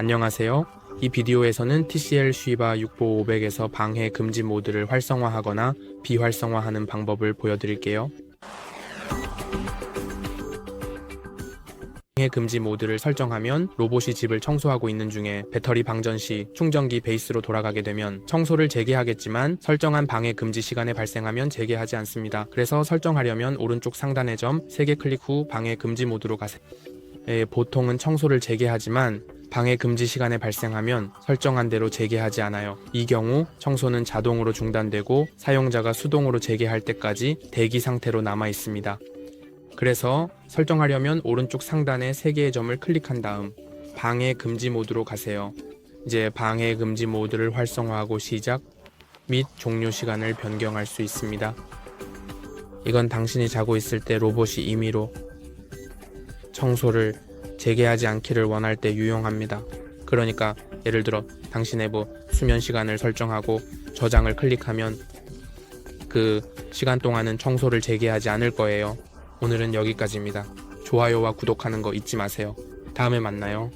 안녕하세요. 이 비디오에서는 TCL 쉬바 6보 500에서 방해 금지 모드를 활성화하거나 비활성화하는 방법을 보여드릴게요. 방해 금지 모드를 설정하면 로봇이 집을 청소하고 있는 중에 배터리 방전 시 충전기 베이스로 돌아가게 되면 청소를 재개하겠지만 설정한 방해 금지 시간에 발생하면 재개하지 않습니다. 그래서 설정하려면 오른쪽 상단의 점 3개 클릭 후 방해 금지 모드로 가세요. 예, 보통은 청소를 재개하지만 방해 금지 시간에 발생하면 설정한 대로 재개하지 않아요. 이 경우 청소는 자동으로 중단되고 사용자가 수동으로 재개할 때까지 대기 상태로 남아 있습니다. 그래서 설정하려면 오른쪽 상단에 3개의 점을 클릭한 다음 방해 금지 모드로 가세요. 이제 방해 금지 모드를 활성화하고 시작 및 종료 시간을 변경할 수 있습니다. 이건 당신이 자고 있을 때 로봇이 임의로 청소를 재개하지 않기를 원할 때 유용합니다. 그러니까 예를 들어 당신의 부 수면 시간을 설정하고 저장을 클릭하면 그 시간 동안은 청소를 재개하지 않을 거예요. 오늘은 여기까지입니다. 좋아요와 구독하는 거 잊지 마세요. 다음에 만나요.